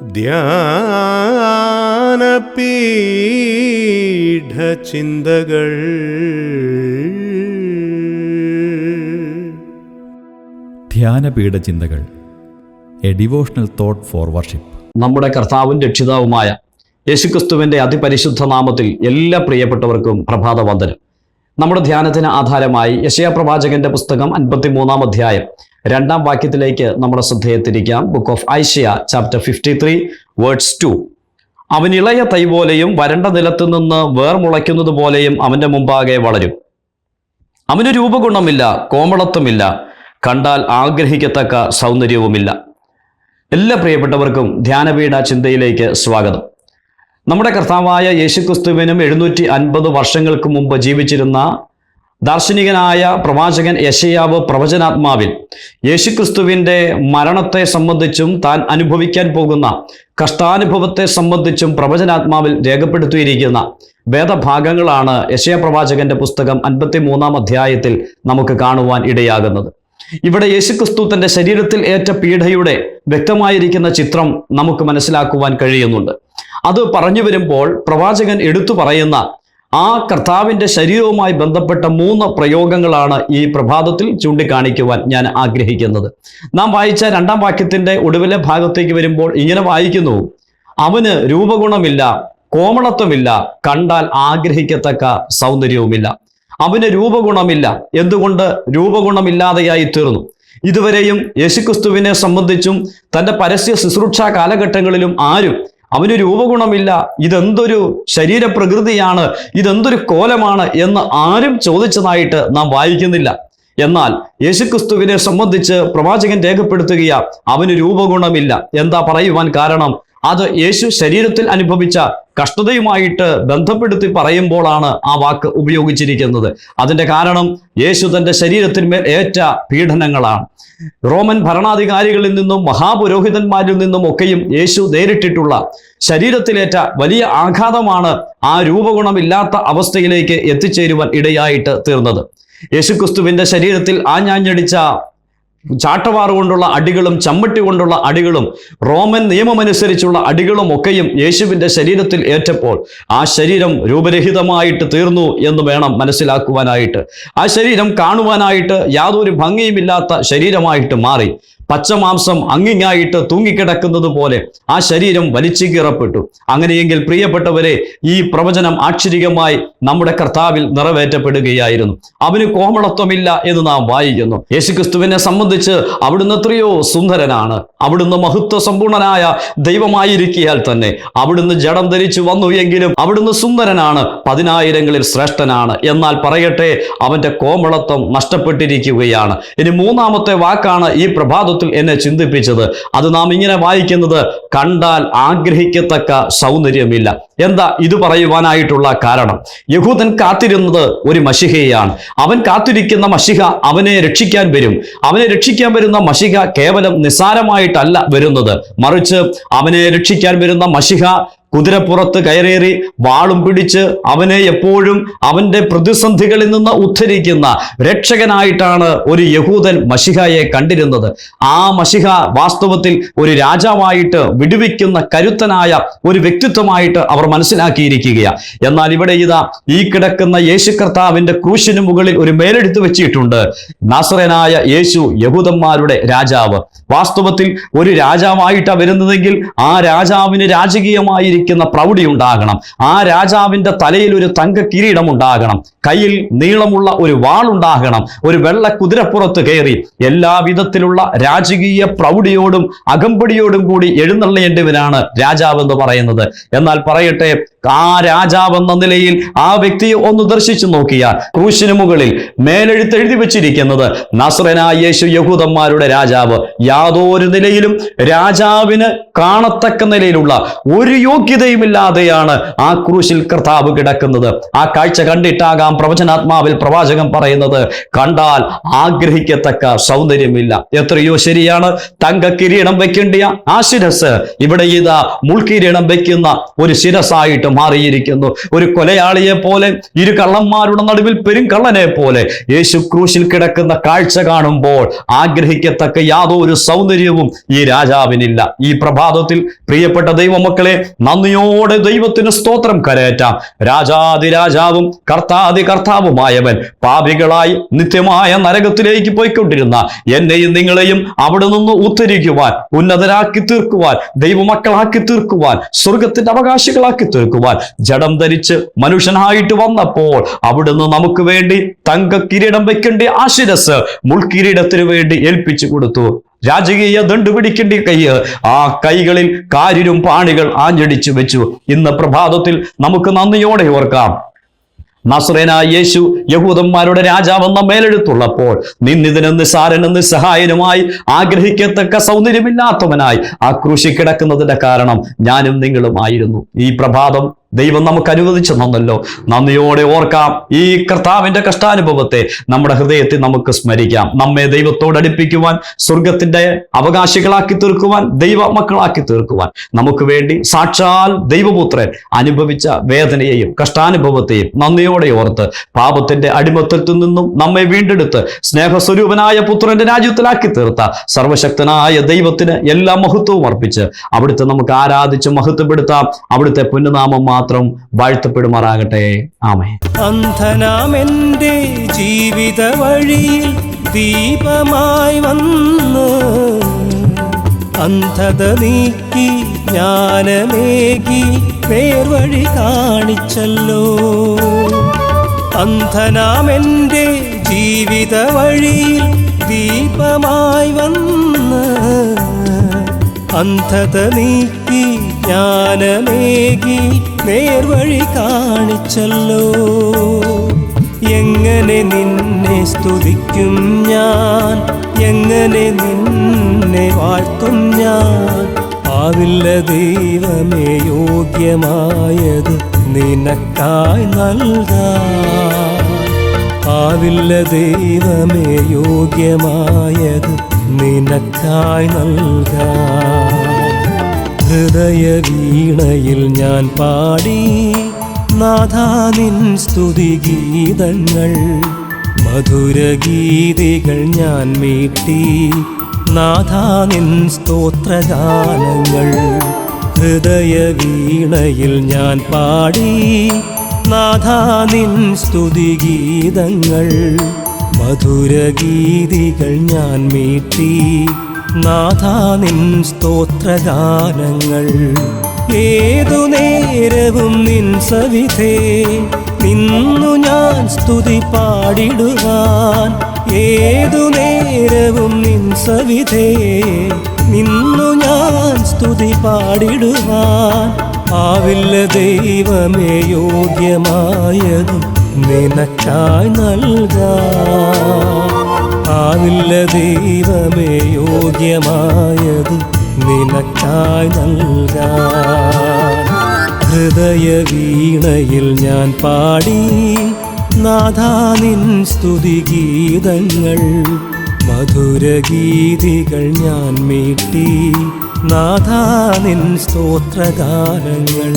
ധ്യാനപീഠ ചിന്തകൾ ധ്യാനപീഠ ചിന്തകൾ a devotional thought for worship നമ്മുടെ കർത്താവും രക്ഷിതാവുമായ യേശുക്രിസ്തുവിന്റെ അതിപരിശുദ്ധ നാമത്തിൽ എല്ലാ പ്രിയപ്പെട്ടവർക്കും പ്രഭാത വന്ദനം നമ്മുടെ ധ്യാനത്തിന് ആധാരമായി യശയാ പ്രവാചകന്റെ പുസ്തകം അൻപത്തിമൂന്നാം അധ്യായം രണ്ടാം വാക്യത്തിലേക്ക് നമ്മുടെ ശ്രദ്ധയെ തിരിക്കാം book of Isaiah chapter fifty three words two അവൻ ഇളയ തൈ പോലെയും വരണ്ട നിലത്തു നിന്ന് വേർ മുളയ്ക്കുന്നത് പോലെയും അവന്റെ മുമ്പാകെ വളരും. അവന് രൂപഗുണമില്ല കോമളത്വമില്ല. കണ്ടാൽ ആഗ്രഹിക്കത്തക്ക സൗന്ദര്യവുമില്ല. എല്ലാ പ്രിയപ്പെട്ടവർക്കും ധ്യാനപീഠ ചിന്തയിലേക്ക് സ്വാഗതം. നമ്മുടെ കർത്താവായ യേശുക്രിസ്തുവിനും എഴുന്നൂറ്റി അൻപത് വർഷങ്ങൾക്ക് മുമ്പ് ജീവിച്ചിരുന്ന ദാർശനികനായ പ്രവാചകൻ യശയാവ് പ്രവചനാത്മാവിൽ യേശുക്രിസ്തുവിന്റെ മരണത്തെ സംബന്ധിച്ചും താൻ അനുഭവിക്കാൻ പോകുന്ന കഷ്ടാനുഭവത്തെ സംബന്ധിച്ചും പ്രവചനാത്മാവിൽ രേഖപ്പെടുത്തിയിരിക്കുന്ന വേദഭാഗങ്ങളാണ് യശയ പ്രവാചകന്റെ പുസ്തകം അൻപത്തി മൂന്നാം അധ്യായത്തിൽ നമുക്ക് കാണുവാൻ ഇടയാകുന്നത്. ഇവിടെ യേശുക്രിസ്തു തന്റെ ശരീരത്തിൽ ഏറ്റ പീഡയുടെ വ്യക്തമായിരിക്കുന്ന ചിത്രം നമുക്ക് മനസ്സിലാക്കുവാൻ കഴിയുന്നുണ്ട്. അത് പറഞ്ഞു വരുമ്പോൾ പ്രവാചകൻ എടുത്തു പറയുന്ന ആ കർത്താവിന്റെ ശരീരവുമായി ബന്ധപ്പെട്ട മൂന്ന് പ്രയോഗങ്ങളാണ് ഈ പ്രഭാതത്തിൽ ചൂണ്ടിക്കാണിക്കുവാൻ ഞാൻ ആഗ്രഹിക്കുന്നത്. നാം വായിച്ച രണ്ടാം വാക്യത്തിന്റെ ഒടുവിലെ ഭാഗത്തേക്ക് വരുമ്പോൾ ഇങ്ങനെ വായിക്കുന്നു. അവന് രൂപഗുണമില്ല കോമളത്വമില്ല കണ്ടാൽ ആഗ്രഹിക്കത്തക്ക സൗന്ദര്യവുമില്ല. അവന് രൂപഗുണമില്ല എന്തുകൊണ്ട് രൂപഗുണമില്ലാതെയായി തീർന്നു? ഇതുവരെയും യേശുക്രിസ്തുവിനെ സംബന്ധിച്ചും തന്റെ പരസ്യ ശുശ്രൂഷ കാലഘട്ടങ്ങളിലും ആരും അവന് രൂപഗുണമില്ല. ഇതെന്തൊരു ശരീരപ്രകൃതിയാണ് ഇതെന്തൊരു കോലമാണ് എന്ന് ആരും ചോദിച്ചതായിട്ട് നാം വായിക്കുന്നില്ല. എന്നാൽ യേശുക്രിസ്തുവിനെ സംബന്ധിച്ച് പ്രവാചകൻ രേഖപ്പെടുത്തുകയാ അവന് രൂപഗുണമില്ല. എന്താ പറയുവാൻ കാരണം? അത് യേശു ശരീരത്തിൽ അനുഭവിച്ച കഷ്ടതയുമായിട്ട് ബന്ധപ്പെടുത്തി പറയുമ്പോഴാണ് ആ വാക്ക് ഉപയോഗിച്ചിരിക്കുന്നത്. അതിന്റെ കാരണം യേശു തന്റെ ശരീരത്തിന്മേൽ ഏറ്റ പീഡനങ്ങളാണ്. റോമൻ ഭരണാധികാരികളിൽ നിന്നും മഹാപുരോഹിതന്മാരിൽ നിന്നും ഒക്കെയും യേശു നേരിട്ടിട്ടുള്ള ശരീരത്തിലേറ്റ വലിയ ആഘാതമാണ് ആ രൂപഗുണമില്ലാത്ത അവസ്ഥയിലേക്ക് എത്തിച്ചേരുവാൻ ഇടയായിട്ട് തീർന്നത്. യേശുക്രിസ്തുവിന്റെ ശരീരത്തിൽ ആഞ്ഞാഞ്ഞടിച്ച ചാട്ടവാറ് കൊണ്ടുള്ള അടികളും ചമ്മട്ടി കൊണ്ടുള്ള അടികളും റോമൻ നിയമമനുസരിച്ചുള്ള അടികളും ഒക്കെയും യേശുവിന്റെ ശരീരത്തിൽ ഏറ്റപ്പോൾ ആ ശരീരം രൂപരഹിതമായിട്ട് തീർന്നു എന്ന് വേണം മനസ്സിലാക്കുവാനായിട്ട്. ആ ശരീരം കാണുവാനായിട്ട് യാതൊരു ഭംഗിയുമില്ലാത്ത ശരീരമായിട്ട് മാറി. പച്ചമാംസം അങ്ങിങ്ങായിട്ട് തൂങ്ങിക്കിടക്കുന്നത് പോലെ ആ ശരീരം വലിച്ചു കീറപ്പെട്ടു. അങ്ങനെയെങ്കിൽ പ്രിയപ്പെട്ടവരെ ഈ പ്രവചനം ആക്ഷരികമായി നമ്മുടെ കർത്താവിൽ നിറവേറ്റപ്പെടുകയായിരുന്നു. അവന് കോമളത്വമില്ല എന്ന് നാം വായിക്കുന്നു. യേശുക്രിസ്തുവിനെ സംബന്ധിച്ച് അവിടുന്ന് എത്രയോ സുന്ദരനാണ്. അവിടുന്ന് മഹത്വ സമ്പൂർണനായ ദൈവമായിരിക്കിയാൽ തന്നെ അവിടുന്ന് ജഡം ധരിച്ചു വന്നു എങ്കിലും അവിടുന്ന് സുന്ദരനാണ് പതിനായിരങ്ങളിൽ ശ്രേഷ്ഠനാണ്. എന്നാൽ പറയട്ടെ അവന്റെ കോമളത്വം നഷ്ടപ്പെട്ടിരിക്കുകയാണ്. ഇനി മൂന്നാമത്തെ വാക്കാണ് ഈ പ്രഭാതത്തിൽ എന്നെ ചിന്തിപ്പിച്ചത്. അത് നാം ഇങ്ങനെ വായിക്കുന്നത് കണ്ടാൽ ആഗ്രഹിക്കത്തക്ക സൗന്ദര്യമില്ല. എന്താ ഇത് പറയുവാനായിട്ടുള്ള കാരണം? യഹൂദൻ കാത്തിരുന്നത് ഒരു മഷിഹയാണ്. അവൻ കാത്തിരിക്കുന്ന മഷിഹ അവനെ രക്ഷിക്കാൻ വരും. അവനെ രക്ഷിക്കാൻ വരുന്ന മഷിഹ കേവലം നിസ്സാരമായിട്ടല്ല വരുന്നത്. മറിച്ച് അവനെ രക്ഷിക്കാൻ വരുന്ന മഷിഹ കുതിരപ്പുറത്ത് കയറേറി വാളും പിടിച്ച് അവനെ എപ്പോഴും അവന്റെ പ്രതിസന്ധികളിൽ നിന്ന് ഉദ്ധരിക്കുന്ന രക്ഷകനായിട്ടാണ് ഒരു യഹൂദൻ മഷിഹയെ കണ്ടിരുന്നത്. ആ മഷിഹ വാസ്തവത്തിൽ ഒരു രാജാവായിട്ട് വിടുവിക്കുന്ന കരുത്തനായ ഒരു വ്യക്തിത്വമായിട്ട് അവർ മനസ്സിലാക്കിയിരിക്കുകയാണ്. എന്നാൽ ഇവിടെ ഇതാ ഈ കിടക്കുന്ന യേശു കർത്താവിന്റെ ക്രൂശിന് മുകളിൽ ഒരു മേലെടുത്ത് വെച്ചിട്ടുണ്ട്. നാസറനായ യേശു യഹൂദന്മാരുടെ രാജാവ്. വാസ്തവത്തിൽ ഒരു രാജാവായിട്ടാണ് വരുന്നതെങ്കിൽ ആ രാജാവിന് രാജകീയമായിരിക്കുന്ന പ്രൗഢി ഉണ്ടാകണം. ആ രാജാവിന്റെ തലയിൽ ഒരു തങ്ക കിരീടം ഉണ്ടാകണം. കയ്യിൽ നീളമുള്ള ഒരു വാളുണ്ടാകണം ഒരു വെള്ള കുതിരപ്പുറത്ത് കയറി എല്ലാവിധത്തിലുള്ള രാജകീയ പ്രൗഢിയോടും അകമ്പടിയോടും കൂടി എഴുന്നള്ളേണ്ടവനാണ് രാജാവ് എന്ന് പറയുന്നത്. എന്നാൽ പറയട്ടെ ആ രാജാവ് എന്ന നിലയിൽ ആ വ്യക്തിയെ ഒന്ന് ദർശിച്ചു നോക്കിയാൽ ക്രൂശിന് മുകളിൽ മേലെഴുത്ത് എഴുതി വെച്ചിരിക്കുന്നത് നസ്രനായ യേശു യഹൂദന്മാരുടെ രാജാവ്. യാതൊരു നിലയിലും രാജാവിന് കാണത്തക്ക നിലയിലുള്ള ഒരു യോഗ്യത യോഗ്യതയുമില്ലാതെയാണ് ആ ക്രൂശിൽ കർത്താവ് കിടക്കുന്നത്. ആ കാഴ്ച കണ്ടിട്ടാകാം പ്രവചനാത്മാവിൽ പ്രവാചകൻ പറയുന്നത് കണ്ടാൽ ആഗ്രഹിക്കത്തക്ക സൗന്ദര്യമില്ല. എത്രയോ ശരിയാണ്. തങ്ക കിരീടം വെക്കേണ്ടിയ ആ ശിരസ് ഇവിടെ ഇതാ മുൾക്കിരീടം വെക്കുന്ന ഒരു ശിരസായിട്ട് മാറിയിരിക്കുന്നു. ഒരു കൊലയാളിയെ പോലെ ഇരു കള്ളന്മാരുടെ നടുവിൽ പെരുംകള്ളനെ പോലെ യേശു ക്രൂശിൽ കിടക്കുന്ന കാഴ്ച കാണുമ്പോൾ ആഗ്രഹിക്കത്തക്ക യാതൊരു സൗന്ദര്യവും ഈ രാജാവിനില്ല. ഈ പ്രഭാതത്തിൽ പ്രിയപ്പെട്ട ദൈവമക്കളെ നന്ദിയോടെ ദൈവത്തിന് സ്തോത്രം കരയറ്റാം രാജാതിരാജാവും കർത്താതി കർത്താവുമായവൻ പാപികളായി നിത്യമായ നരകത്തിലേക്ക് പോയിക്കൊണ്ടിരുന്ന എന്നെയും നിങ്ങളെയും അവിടെ നിന്ന് ഉദ്ധരിക്കുവാൻ ഉന്നതരാക്കി തീർക്കുവാൻ ദൈവമക്കളാക്കി തീർക്കുവാൻ സ്വർഗത്തിന്റെ അവകാശികളാക്കി തീർക്കുവാൻ ജഡം ധരിച്ച് മനുഷ്യനായിട്ട് വന്നപ്പോൾ അവിടുന്ന് നമുക്ക് വേണ്ടി തങ്ക കിരീടം വെക്കേണ്ട ആശിരസ് മുൾക്കിരീടത്തിന് വേണ്ടി ഏൽപ്പിച്ചു കൊടുത്തു. രാജകീയ ദണ്ട് പിടിക്കേണ്ടി കൈ ആ കൈകളിൽ കാരിരും പാണികൾ ആഞ്ഞടിച്ചു വെച്ചു. ഇന്ന് പ്രഭാതത്തിൽ നമുക്ക് നന്ദിയോടെ ഓർക്കാം. നസ്രേനായ യേശു യഹൂദന്മാരുടെ രാജാവെന്ന മേലെടുത്തുള്ളപ്പോൾ നിന്നിതിനും നിസ്സാരനും നിസ്സഹായനുമായി ആഗ്രഹിക്കത്തക്ക സൗന്ദര്യമില്ലാത്തവനായി ആ കൃഷി കിടക്കുന്നതിന്റെ കാരണം ഞാനും നിങ്ങളുമായിരുന്നു. ഈ പ്രഭാതം ദൈവം നമുക്ക് അനുവദിച്ചു തന്നല്ലോ നന്ദിയോടെ ഓർക്കാം ഈ കർത്താവിന്റെ കഷ്ടാനുഭവത്തെ നമ്മുടെ ഹൃദയത്തിൽ നമുക്ക് സ്മരിക്കാം. നമ്മെ ദൈവത്തോട് അടുപ്പിക്കുവാൻ സ്വർഗത്തിന്റെ അവകാശികളാക്കി തീർക്കുവാൻ ദൈവ മക്കളാക്കി തീർക്കുവാൻ നമുക്ക് വേണ്ടി സാക്ഷാൽ ദൈവപുത്രൻ അനുഭവിച്ച വേദനയെയും കഷ്ടാനുഭവത്തെയും നന്ദിയോടെ ഓർത്ത് പാപത്തിന്റെ അടിമത്തത്തിൽ നിന്നും നമ്മെ വീണ്ടെടുത്ത് സ്നേഹസ്വരൂപനായ പുത്രന്റെ രാജ്യത്തിലാക്കി തീർത്ത സർവശക്തനായ ദൈവത്തിന് എല്ലാ മഹത്വവും അർപ്പിച്ച് അവിടുത്തെ നമുക്ക് ആരാധിച്ച് മഹത്വപ്പെടുത്താം. അവിടുത്തെ പുണ്യനാമം മാത്രം വാഴ്ത്തപ്പെടുമാറാകട്ടെ. ആമേ അന്ധനാമെന്റെ ജീവിത വഴിയിൽ ദീപമായി വന്നു. അന്ധത നീക്കി ജ്ഞാനമേകി നേർവഴി കാണിച്ചല്ലോ. അന്ധനാമെന്റെ ജീവിത വഴിയിൽ ദീപമായി വന്ന്. അന്ധത നീക്കി ജ്ഞാനമേകി നേർവഴി കാണിച്ചല്ലോ. എങ്ങനെ നിന്നെ സ്തുതിക്കും ഞാൻ? എങ്ങനെ നിന്നെ വാഴ്ത്തും ഞാൻ? ആവില്ല ദൈവമേ യോഗ്യമായത് നിനക്കായി നൽകാം. ആവില്ല ദൈവമേ യോഗ്യമായത് നിനക്കായി നൽകാം. ഹൃദയ വീണയിൽ ഞാൻ പാടി. നാഥാ നിൻ മധുര മധുരഗീതികൾ ഞാൻ മീട്ടി. നാഥാനിൻ സ്തോത്രഗാനങ്ങൾ. ഹൃദയ വീണയിൽ ഞാൻ പാടി. നാഥാ നിൻ മധുര മധുരഗീതികൾ ഞാൻ മീട്ടി. നാഥാ നിൻ സ്തോത്രഗാനങ്ങൾ. ഏതു നേരവും നിൻ സവിധേ നിന്നു ഞാൻ സ്തുതി പാടിടുവാൻ. ഏതു നേരവും നിൻ സവിധേ നിന്നു ഞാൻ സ്തുതി പാടിടുവാൻ. ആവില്ല ദൈവമേ യോഗ്യമായതും നിനക്കായി നൽകാം. ആവില്ല ദൈവമേ യോഗ്യമായത് നിനക്കായി നൽകാൻ. ഹൃദയ വീണയിൽ ഞാൻ പാടി നാഥാ നിൻ മധുര മധുരഗീതികൾ ഞാൻ മീട്ടി നാഥാനിൻ സ്തോത്രഗാനങ്ങൾ.